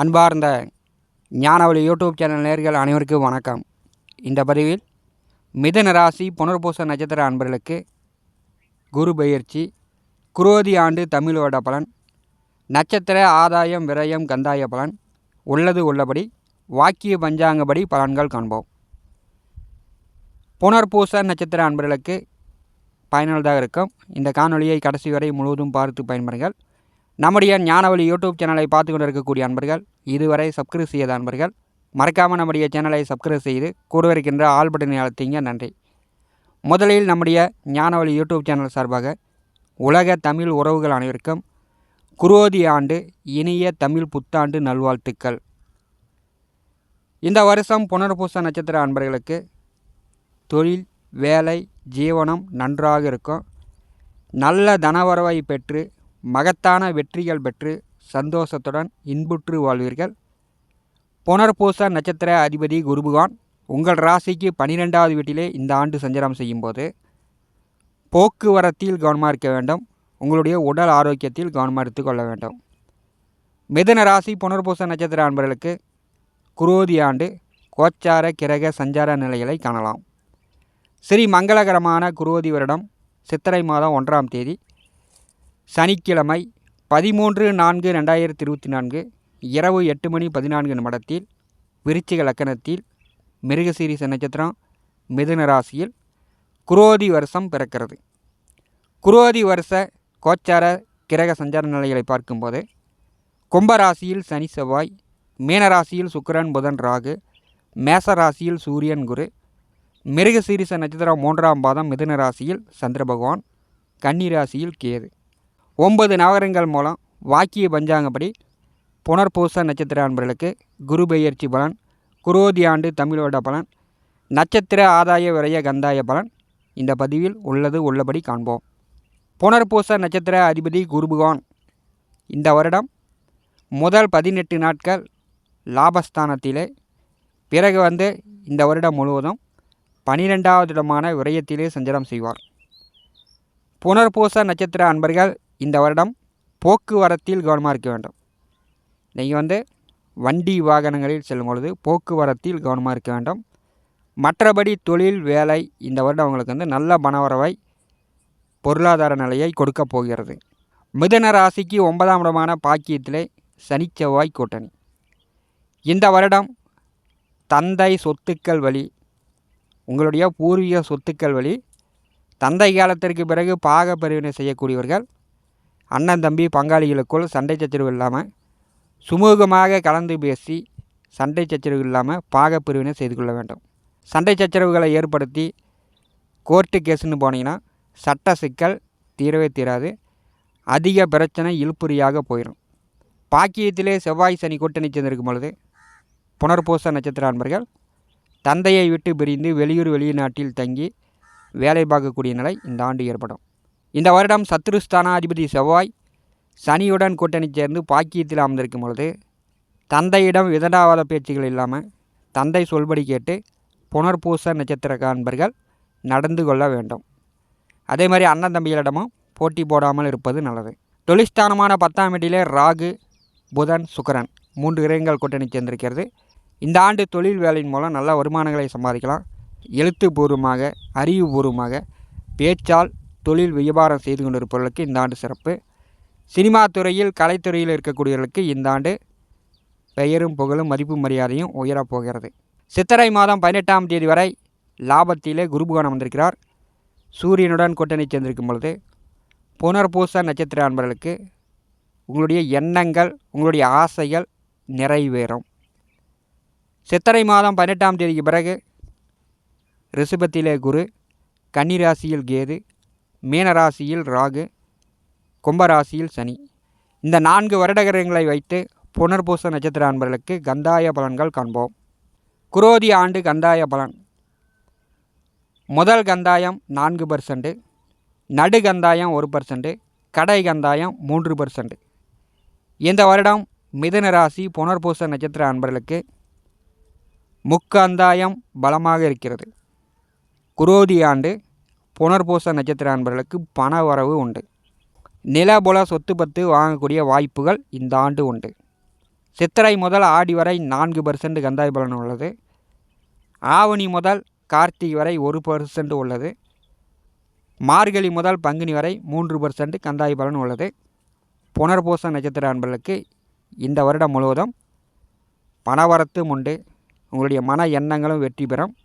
அன்பார்ந்த ஞானவழி YouTube channel நேர்கள் அனைவருக்கும் வணக்கம். இந்த பதிவில் மிதன ராசி புனர்பூச நட்சத்திர அன்பர்களுக்கு குரு பயிற்சி குரோதி ஆண்டு தமிழ் வருட பலன் நட்சத்திர ஆதாயம் விரயம் கந்தாய பலன் உள்ளது உள்ளபடி வாக்கிய பஞ்சாங்கப்படி பலன்கள் காண்போம். புனர்பூச நட்சத்திர அன்பர்களுக்கு பயனுள்ளதாக இருக்கும். இந்த காணொலியை கடைசி வரை முழுவதும் பார்த்து பயன்பெறுங்கள். நம்முடைய ஞானவழி யூடியூப் சேனலை பார்த்து கொண்டு இருக்கக்கூடிய அன்பர்கள் இதுவரை சப்ஸ்கிரைப் செய்யாத அன்பர்கள் மறக்காமல் நம்முடைய சேனலை சப்ஸ்கிரைப் செய்து கூட இருக்கின்ற ஆல் பட்டனை அழுத்திங்க நன்றி. முதலில் நம்முடைய ஞானவழி யூடியூப் சேனல் சார்பாக உலக தமிழ் உறவுகள் அனைவருக்கும் குரோதி ஆண்டு இனிய தமிழ் புத்தாண்டு நல்வாழ்த்துக்கள். இந்த வருஷம் புனர்பூச நட்சத்திர அன்பர்களுக்கு தொழில் வேலை ஜீவனம் நன்றாக இருக்கும். நல்ல தனவரவை பெற்று மகத்தான வெற்றிகள் பெற்று சந்தோஷத்துடன் இன்புற்று வாழ்வீர்கள். புனர்பூச நட்சத்திர அதிபதி குருபுகான் உங்கள் ராசிக்கு பனிரெண்டாவது வீட்டிலே இந்த ஆண்டு சஞ்சாரம் செய்யும்போது போக்குவரத்தில் கவனமாக இருக்க வேண்டும். உங்களுடைய உடல் ஆரோக்கியத்தில் கவனமாக எடுத்துக்கொள்ள வேண்டும். மிதன ராசி புனர்பூச நட்சத்திர அன்பர்களுக்கு குரோதி ஆண்டு கோச்சார கிரக சஞ்சார நிலைகளை காணலாம். ஸ்ரீ மங்களகரமான குரோதி வருடம் சித்திரை மாதம் ஒன்றாம் தேதி. சனிக்கிழமை பதிமூன்று நான்கு ரெண்டாயிரத்தி இருபத்தி நான்கு இரவு எட்டு மணி பதினான்கு நிமிடத்தில் விருச்சிக லக்கணத்தில் மிருகசீரிச நட்சத்திரம் மிதுன ராசியில் குரோதி வருஷம் பிறக்கிறது. குரோதி வருஷ கோச்சார கிரக சஞ்சார நிலைகளை பார்க்கும்போது கும்பராசியில் சனி செவ்வாய் மீனராசியில் சுக்கிரன் புதன் ராகு மேச ராசியில் சூரியன் குரு மிருகசீரிச நட்சத்திரம் மூன்றாம் பாதம் மிதுன ராசியில் சந்திர பகவான் கன்னி ராசியில் கேது. ஒன்பது நகரங்கள் மூலம் வாக்கிய பஞ்சாங்கப்படி புனர்பூச நட்சத்திர அன்பர்களுக்கு குரு பெயர்ச்சி பலன் குரோதி ஆண்டு தமிழோட பலன் நட்சத்திர ஆதாய விரய கந்தாய பலன் இந்த பதிவில் உள்ளது உள்ளபடி காண்போம். புனர்பூச நட்சத்திர அதிபதி குருபகான் இந்த வருடம் முதல் பதினெட்டு நாட்கள் லாபஸ்தானத்திலே பிறகு வந்து இந்த வருடம் முழுவதும் பனிரெண்டாவது இடமான விரயத்திலே சஞ்சாரம் செய்வார். புனர்பூச நட்சத்திர அன்பர்கள் இந்த வருடம் போக்குவரத்தில் கவனமாக இருக்க வேண்டும். நீங்கள் வந்து வண்டி வாகனங்களில் செல்லும் பொழுது போக்குவரத்தில் கவனமாக இருக்க வேண்டும். மற்றபடி தொழில் வேலை இந்த வருடம் உங்களுக்கு வந்து நல்ல பணவரவை பொருளாதார நிலையை கொடுக்க போகிறது. மிதன ராசிக்கு ஒன்பதாம் இடமான பாக்கியத்திலே சனிச்செவ்வாய் கூட்டணி. இந்த வருடம் தந்தை சொத்துக்கள் வழி உங்களுடைய பூர்வீக சொத்துக்கள் வழி தந்தை காலத்திற்கு பிறகு பாக பிரிவினை செய்யக்கூடியவர்கள் அண்ணன் தம்பி பங்காளிகளுக்குள் சண்டை சச்சரவு இல்லாமல் சுமூகமாக கலந்து பேசி சண்டை சச்சரவு இல்லாமல் பாகப்பிரிவினை செய்து கொள்ள வேண்டும். சண்டை சச்சரவுகளை ஏற்படுத்தி கோர்ட்டு கேஸுன்னு போனீங்கன்னா சட்ட சிக்கல் தீரவே தீராது. அதிக பிரச்சனை இழுப்புரியாக போயிடும் பாக்கியத்திலே செவ்வாய் சனி கூட்டணி சேர்ந்திருக்கும் பொழுது புனர்பூச நட்சத்திர அன்பர்கள் தந்தையை விட்டு பிரிந்து வெளியூர் வெளிநாட்டில் தங்கி வேலை பார்க்கக்கூடிய நிலை இந்த ஆண்டு ஏற்படும். இந்த வருடம் சத்ருஸ்தானாதிபதி செவ்வாய் சனியுடன் கூட்டணி சேர்ந்து பாக்கியத்தில் அமர்ந்திருக்கும் பொழுது தந்தையிடம் விதண்டாவாத பேச்சுகள் இல்லாமல் தந்தை சொல்படி கேட்டு புனர்பூச நட்சத்திர காண்பர்கள் நடந்து கொள்ள வேண்டும். அதே மாதிரி அண்ணன் தம்பிகளிடமும் போட்டி போடாமல் இருப்பது நல்லது. தொழிற்ஸ்தானமான பத்தாம் வீட்டிலே ராகு புதன் சுக்கரன் மூன்று கிரகங்கள் கூட்டணி சேர்ந்திருக்கிறது. இந்த ஆண்டு தொழில் வேலையின் மூலம் நல்ல வருமானங்களை சம்பாதிக்கலாம். எழுத்துப்பூர்வமாக அறிவுபூர்வமாக பேச்சால் தொழில் வியாபாரம் செய்து கொண்டிருப்பவர்களுக்கு இந்த ஆண்டு சிறப்பு. சினிமா துறையில் கலைத்துறையில் இருக்கக்கூடியவர்களுக்கு இந்த ஆண்டு பெயரும் புகழும் மதிப்பு மரியாதையும் உயரப் போகிறது. சித்திரை மாதம் பதினெட்டாம் தேதி வரை லாபத்திலே குருபுகானம் வந்திருக்கிறார் சூரியனுடன் கூட்டணி சேர்ந்திருக்கும் பொழுது புனர்பூச நட்சத்திர அன்பர்களுக்கு உங்களுடைய எண்ணங்கள் உங்களுடைய ஆசைகள் நிறைவேறும். சித்திரை மாதம் பதினெட்டாம் தேதிக்கு பிறகு ரிஷபத்திலே குரு கன்னிராசியில் கேது மீனராசியில் ராகு கும்பராசியில் சனி. இந்த நான்கு வருடகரங்களை வைத்து புனர்பூச நட்சத்திர அன்பர்களுக்கு கந்தாய பலன்கள் காண்போம். குரோதி ஆண்டு கந்தாய பலன். முதல் கந்தாயம் நான்கு பர்சன்ட்டு நடு கந்தாயம் ஒரு பர்சன்ட்டு கடை கந்தாயம் மூன்று பர்சன்ட் இந்த வருடம் மிதுன ராசி புனர்பூச நட்சத்திர அன்பர்களுக்கு முக்கந்தாயம் பலமாக இருக்கிறது. குரோதி ஆண்டு புனர்பூச நட்சத்திர அன்பர்களுக்கு பண வரவு உண்டு. நிலபுல சொத்து பத்து வாங்கக்கூடிய வாய்ப்புகள் இந்த ஆண்டு உண்டு. சித்திரை முதல் ஆடி வரை நான்கு பர்சன்ட் கந்தாய் பலன் உள்ளது. ஆவணி முதல் கார்த்திகை வரை ஒரு பர்சன்ட் உள்ளது. மார்கழி முதல் பங்குனி வரை மூன்று பர்சன்ட் கந்தாய் பலன் உள்ளது. புனர்பூச நட்சத்திர அன்பர்களுக்கு இந்த வருடம் முழுவதும் பணவரத்தும் உண்டு. உங்களுடைய மன எண்ணங்களும் வெற்றி பெறும்.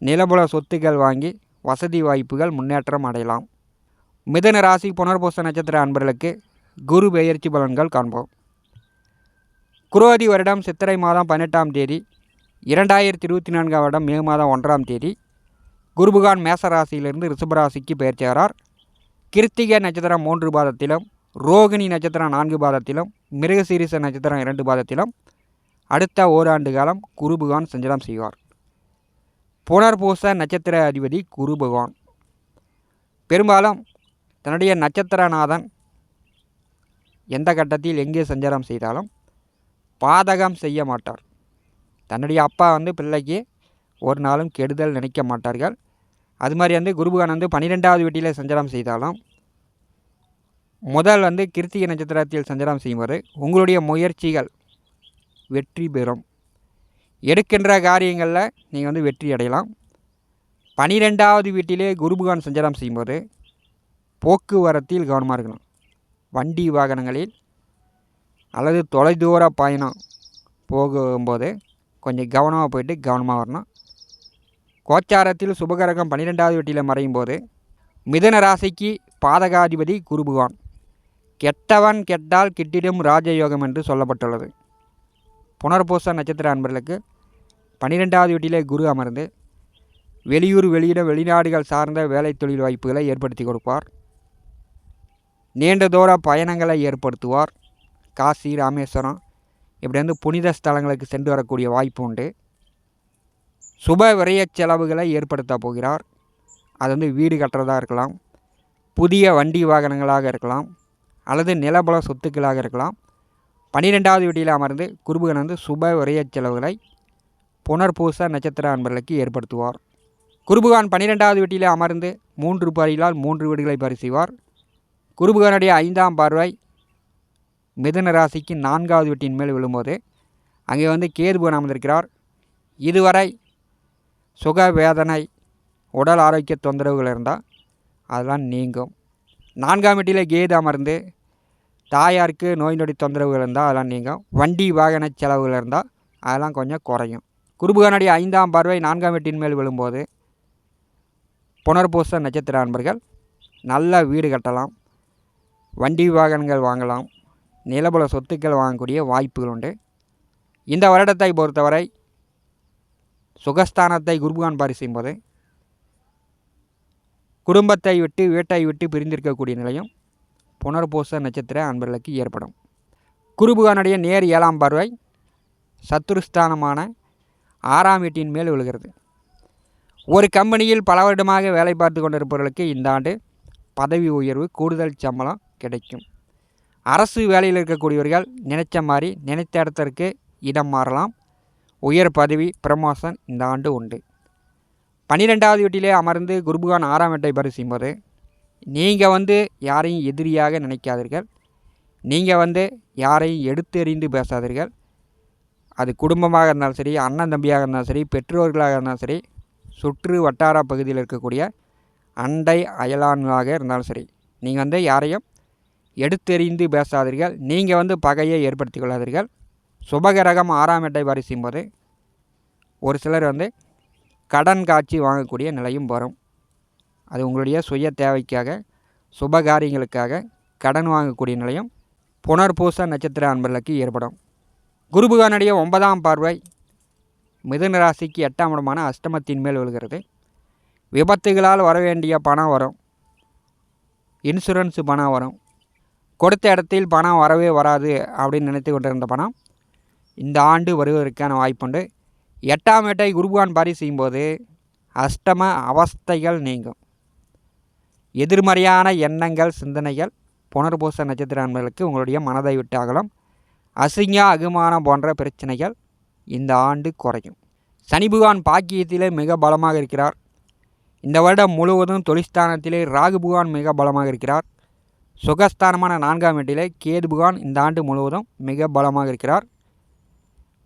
நிலபுல சொத்துக்கள் வாங்கி வசதி வாய்ப்புகள் முன்னேற்றம் அடையலாம். மிதன ராசி புனர்பூச நட்சத்திர அன்பர்களுக்கு குரு பெயர்ச்சி பலன்கள் காண்போம். குரோதி வருடம் சித்திரை மாதம் பதினெட்டாம் தேதி இரண்டாயிரத்தி இருபத்தி நான்காம் வருடம் மே மாதம் ஒன்றாம் தேதி குருபுகான் மேச ராசியிலிருந்து ரிஷபராசிக்கு பெயர்ச்சியாரார். கிருத்திகை நட்சத்திரம் மூன்று பாதத்திலும் ரோகிணி நட்சத்திரம் நான்கு பாதத்திலும் மிருகசீரிச நட்சத்திரம் இரண்டு பாதத்திலும் அடுத்த ஓராண்டு காலம் குருபுகான் சஞ்சலம் செய்வார். புனர்பூச நட்சத்திர அதிபதி குரு பகவான். பெரும்பாலும் தன்னுடைய நட்சத்திரநாதன் எந்த கட்டத்தில் எங்கே சஞ்சாரம் செய்தாலும் பாதகம் செய்ய மாட்டார். தன்னுடைய அப்பா வந்து பிள்ளைக்கு ஒரு நாளும் கெடுதல் நினைக்க மாட்டார்கள். அது மாதிரி வந்து குருபகான் வந்து பன்னிரெண்டாவது வீட்டில் சஞ்சாரம் செய்தாலும் முதல் வந்து கிருத்திகை நட்சத்திரத்தில் சஞ்சாரம் செய்யும்போது உங்களுடைய முயற்சிகள் வெற்றி பெறும். எடுக்கின்ற காரியங்களில் நீங்கள் வந்து வெற்றி அடையலாம். பனிரெண்டாவது வீட்டிலே குருபகான் சஞ்சாரம் செய்யும்போது போக்குவரத்தில் கவனமாக இருக்கணும். வண்டி வாகனங்களில் அல்லது தொலைதூர பயணம் போகும்போது கொஞ்சம் கவனமாக போயிட்டு கவனமாக வரணும். கோச்சாரத்தில் சுபகரகம் பன்னிரெண்டாவது வீட்டில் மறையும் போது மிதன ராசிக்கு பாதகாதிபதி குருபகவான். கெட்டவன் கெட்டால் கிட்டிடும் ராஜயோகம் என்று சொல்லப்பட்டுள்ளது. புனர்பூச நட்சத்திர அன்பர்களுக்கு பன்னிரெண்டாவது வீட்டிலே குரு அமர்ந்து வெளியூர் வெளியிட வெளிநாடுகள் சார்ந்த வேலை தொழில் வாய்ப்புகளை ஏற்படுத்தி கொடுப்பார். நீண்ட தூர பயணங்களை ஏற்படுத்துவார். காசி ராமேஸ்வரம் இப்படி வந்து புனித ஸ்தலங்களுக்கு சென்று வரக்கூடிய வாய்ப்பு உண்டு. சுப விரைய செலவுகளை ஏற்படுத்த போகிறார். அது வந்து வீடு கட்டுறதா இருக்கலாம் புதிய வண்டி வாகனங்களாக இருக்கலாம் அல்லது நிலபல சொத்துக்களாக இருக்கலாம். பன்னிரெண்டாவது வீட்டில் அமர்ந்து குருபுகன் வந்து சுப உரைய செலவுகளை புனர்பூச நட்சத்திர அன்பர்களுக்கு ஏற்படுத்துவார். குருபுகான் பன்னிரெண்டாவது வீட்டில் அமர்ந்து மூன்று பரிகளால் மூன்று வீடுகளை பரிசுவார். குருபுகனுடைய ஐந்தாம் பார்வை மிதுன ராசிக்கு நான்காவது வீட்டின் மேல் விழும்போது அங்கே வந்து கேதுபகன் அமர்ந்திருக்கிறார். இதுவரை சுக வேதனை உடல் ஆரோக்கிய தொந்தரவுகள் இருந்தால் அதெல்லாம் நீங்கும். நான்காம் வீட்டில் கேது அமர்ந்து தாயாருக்கு நோய் நொடி தொந்தரவுகள் இருந்தால் அதெல்லாம் நீங்கும். வண்டி வாகன செலவுகள் இருந்தால் அதெல்லாம் கொஞ்சம் குறையும். குருபுகனுடைய ஐந்தாம் பார்வை நான்காம் வீட்டின் மேல் விழும்போது புனர்பூச நட்சத்திர அன்பர்கள் நல்ல வீடு கட்டலாம். வண்டி வாகனங்கள் வாங்கலாம். நிலபல சொத்துக்கள் வாங்கக்கூடிய வாய்ப்புகள் உண்டு. இந்த வருடத்தை பொறுத்தவரை சுகஸ்தானத்தை குருபுகான் பாரி போது குடும்பத்தை விட்டு வீட்டை விட்டு பிரிந்திருக்கக்கூடிய நிலையும் புனர்பூச நட்சத்திர அன்பர்களுக்கு ஏற்படும். குருபுகானுடைய நேர் ஏழாம் பார்வை சத்துருஸ்தானமான ஆறாம் வீட்டின் மேல் விழுகிறது. ஒரு கம்பெனியில் பல வருடமாக வேலை பார்த்து கொண்டிருப்பவர்களுக்கு இந்த ஆண்டு பதவி உயர்வு கூடுதல் சம்பளம் கிடைக்கும். அரசு வேலையில் இருக்கக்கூடியவர்கள் நினைச்ச மாதிரி நினைத்த இடத்திற்கு இடம் மாறலாம். உயர் பதவி பிரமோசன் இந்த ஆண்டு உண்டு. பன்னிரெண்டாவது வீட்டிலே அமர்ந்து குருபுகான் ஆறாம் வீட்டை பரிசிக்கும் போது நீங்கள் வந்து யாரையும் எதிரியாக நினைக்காதீர்கள். நீங்கள் வந்து யாரையும் எடுத்தெறிந்து பேசாதீர்கள். அது குடும்பமாக இருந்தாலும் சரி அண்ணன் தம்பியாக இருந்தாலும் சரி பெற்றோர்களாக இருந்தாலும் சரி சுற்று வட்டார பகுதியில் இருக்கக்கூடிய அண்டை அயலான்களாக இருந்தாலும் சரி நீங்கள் வந்து யாரையும் எடுத்தெறிந்து பேசாதீர்கள். நீங்கள் வந்து பகையை ஏற்படுத்தி கொள்ளாதீர்கள். சுபகரகம் ஆறாம் எட்டை வரிசையும் போது ஒரு சிலர் வந்து கடன் காட்சி வாங்கக்கூடிய நிலையும் வரும். அது உங்களுடைய சுய தேவைக்காக சுபகாரியங்களுக்காக கடன் வாங்கக்கூடிய நிலையம் புனர்பூச நட்சத்திர அன்பர்களுக்கு ஏற்படும். குருபுகானுடைய ஒன்பதாம் பார்வை மிதுன ராசிக்கு எட்டாம் இடமான அஷ்டமத்தின் மேல் விழுகிறது. விபத்துகளால் வர வேண்டிய பணம் வரும். இன்சூரன்ஸு பணம் வரும். கொடுத்த இடத்தில் பணம் வரவே வராது அப்படின்னு நினைத்து கொண்டிருந்த பணம் இந்த ஆண்டு வருவதற்கான வாய்ப்புண்டு. எட்டாம் எட்டை குருபுகான் பாரி செய்யும்போது அஷ்டம அவஸ்தைகள் நீங்கும். எதிர்மறையான எண்ணங்கள் சிந்தனைகள் புனர்பூச நட்சத்திர அன்பர்களுக்கு உங்களுடைய மனதை விட்டு அகலம். அசிங்கா அகுமானம் போன்ற பிரச்சனைகள் இந்த ஆண்டு குறையும். சனி புகான் பாக்கியத்திலே மிக பலமாக இருக்கிறார். இந்த வருடம் முழுவதும் தொழிற்ஸ்தானத்திலே ராகு புகான் மிக பலமாக இருக்கிறார். சுகஸ்தானமான நான்காம் வீட்டிலே கேது புகான் இந்த ஆண்டு முழுவதும் மிக பலமாக இருக்கிறார்.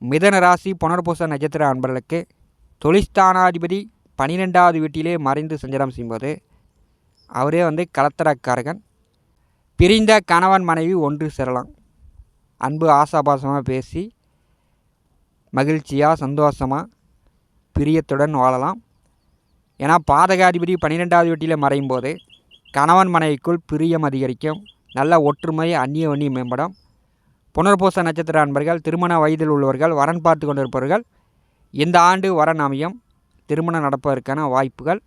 மிதன ராசி புனர்பூச நட்சத்திர அன்பர்களுக்கு தொழிற்ஸ்தானாதிபதி பனிரெண்டாவது வீட்டிலே மறைந்து சஞ்சாரம் செய்யும்போது அவரே வந்து கலத்தரக்காரகன் பிரிந்த கணவன் மனைவி ஒன்று சேரலாம். அன்பு ஆசாபாசமாக பேசி மகிழ்ச்சியாக சந்தோஷமாக பிரியத்துடன் வாழலாம். ஏன்னா பாதகாதிபதி பன்னிரெண்டாவது வெட்டியில் மறையும் போது கணவன் மனைவிக்குள் பிரியம் அதிகரிக்கும். நல்ல ஒற்றுமை அந்நிய வண்ணி மேம்படும். புனர்பூச நட்சத்திர அன்பர்கள் திருமண வயதில் உள்ளவர்கள் வரன் பார்த்து கொண்டிருப்பவர்கள் இந்த ஆண்டு வரன் அமையும் திருமணம் நடப்பதற்கான வாய்ப்புகள்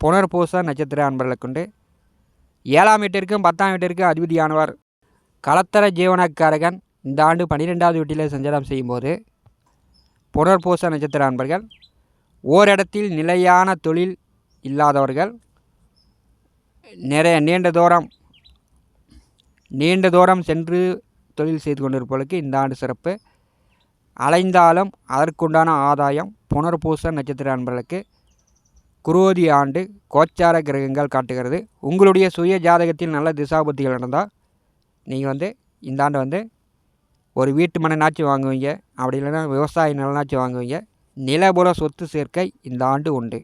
புனர்பூச நட்சத்திர அன்பர்களுக்குண்டு ஏழாம் வீட்டிற்கும் பத்தாம் வீட்டிற்கும் அதிபதியானவர் கலத்தர ஜீவனக்காரகன் இந்த ஆண்டு பன்னிரெண்டாவது வீட்டில் சஞ்சாரம் செய்யும்போது புனர்பூச நட்சத்திர அன்பர்கள் ஓரிடத்தில் நிலையான தொழில் இல்லாதவர்கள் நிறைய நீண்ட தூரம் நீண்ட தூரம் சென்று தொழில் செய்து கொண்டிருப்பவர்களுக்கு இந்த ஆண்டு சிறப்பு. அலைந்தாலும் அதற்குண்டான ஆதாயம் புனர்பூச நட்சத்திர அன்பர்களுக்கு குரோதி ஆண்டு கோச்சார கிரகங்கள் காட்டுகிறது. உங்களுடைய சுய ஜாதகத்தில் நல்ல திசாபுத்திகள் நடந்தால் நீங்கள் வந்து இந்த ஆண்டு வந்து ஒரு வீட்டு மனநாச்சும் வாங்குவீங்க. அப்படி இல்லைன்னா விவசாய நிலனாச்சும் வாங்குவீங்க. நிலபுற சொத்து சேர்க்கை இந்த ஆண்டு உண்டு.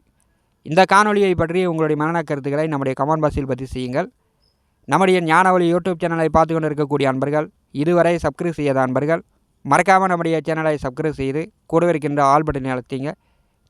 இந்த காணொலியை பற்றி உங்களுடைய மனநல கருத்துக்களை நம்முடைய கமெண்ட் பாக்ஸில் பற்றி செய்யுங்கள். நம்முடைய ஞானவழி யூடியூப் சேனலை பார்த்து கொண்டு இருக்கக்கூடிய அன்பர்கள் இதுவரை சப்ஸ்கிரைப் செய்யாத அன்பர்கள் மறக்காமல் நம்முடைய சேனலை சப்ஸ்கிரைப் செய்து கூடவே இருக்கின்ற ஆல் பட்டனை அழுத்திங்க.